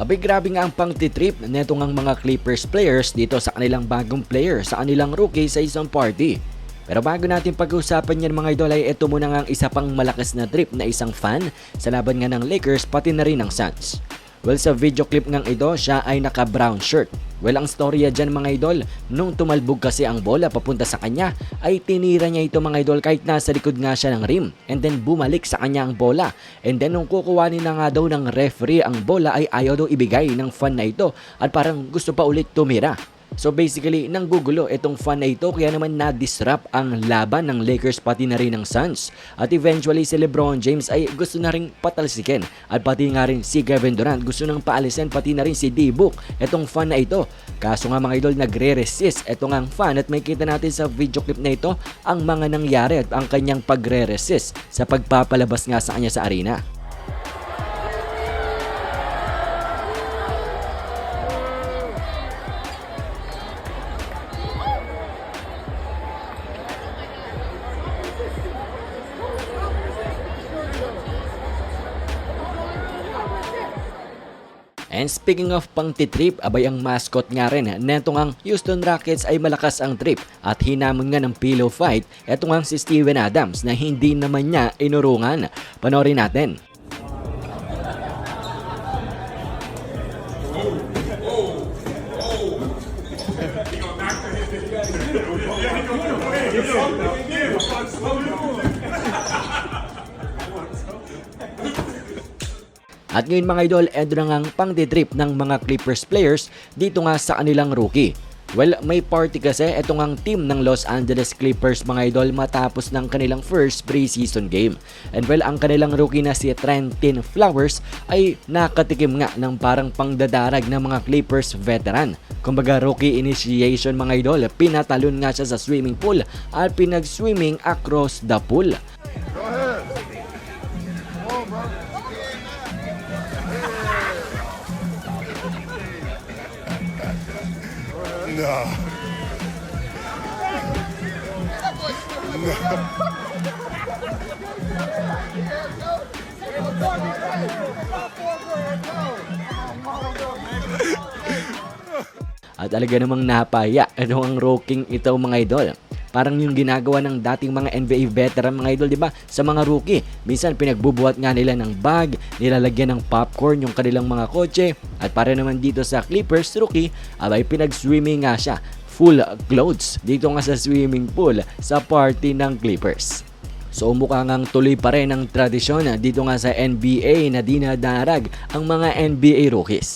Abay grabe nga ang pang-trip neto ngang mga Clippers players dito sa kanilang bagong player sa kanilang rookie sa isang party. Pero bago natin pag-usapan yan mga idol ay ito muna nga ang isa pang malakas na trip na isang fan sa laban nga ng Lakers pati na rin ng Suns. Well sa video clip ngang ito siya ay naka brown shirt. Well ang storya dyan mga idol, nung tumalbog kasi ang bola papunta sa kanya ay tinira niya ito mga idol kahit nasa likod nga siya ng rim and then bumalik sa kanya ang bola and then nung kukuhanin na nga daw ng referee ang bola ay ayaw daw ibigay ng fan na ito at parang gusto pa ulit tumira. So basically, nanggugulo itong fan na ito kaya naman na-disrupt ang laban ng Lakers pati na rin ng Suns. At eventually si Lebron James ay gusto na rin patalsikin. At pati nga rin si Kevin Durant gusto nang paalisin pati na rin si D-Book itong fan na ito. Kaso nga mga idol nagre-resist itong ang fan at may kita natin sa video clip na ito ang mga nangyari at ang kanyang pagre-resist sa pagpapalabas nga sa kanya sa arena. And speaking of pang trip abay ang mascot nga rin neto ang Houston Rockets ay malakas ang trip at hinamon nga ng pillow fight eto nga si Steven Adams na hindi naman niya inurungan. Panorin natin. At ngayon mga idol, eto na ngang pang-trip ng mga Clippers players dito nga sa kanilang rookie. Well, may party kasi etong ang team ng Los Angeles Clippers mga idol matapos ng kanilang first preseason game. And well, ang kanilang rookie na si Trentin Flowers ay nakatikim nga ng parang pangdadarag ng mga Clippers veteran. Kumbaga rookie initiation mga idol, pinatalon nga siya sa swimming pool at pinag-swimming across the pool. No. At talaga namang napaya ano ang rookie ito mga idol. Parang yung ginagawa ng dating mga NBA veteran mga idol, di ba? Sa mga rookie, minsan pinagbubuhat nga nila ng bag, nilalagyan ng popcorn yung kanilang mga kotse. At para naman dito sa Clippers rookie, abay pinag-swimming nga siya. Full clothes dito nga sa swimming pool sa party ng Clippers. So mukha ngang tuloy pa rin ang tradisyon dito nga sa NBA na dinadarag ang mga NBA rookies.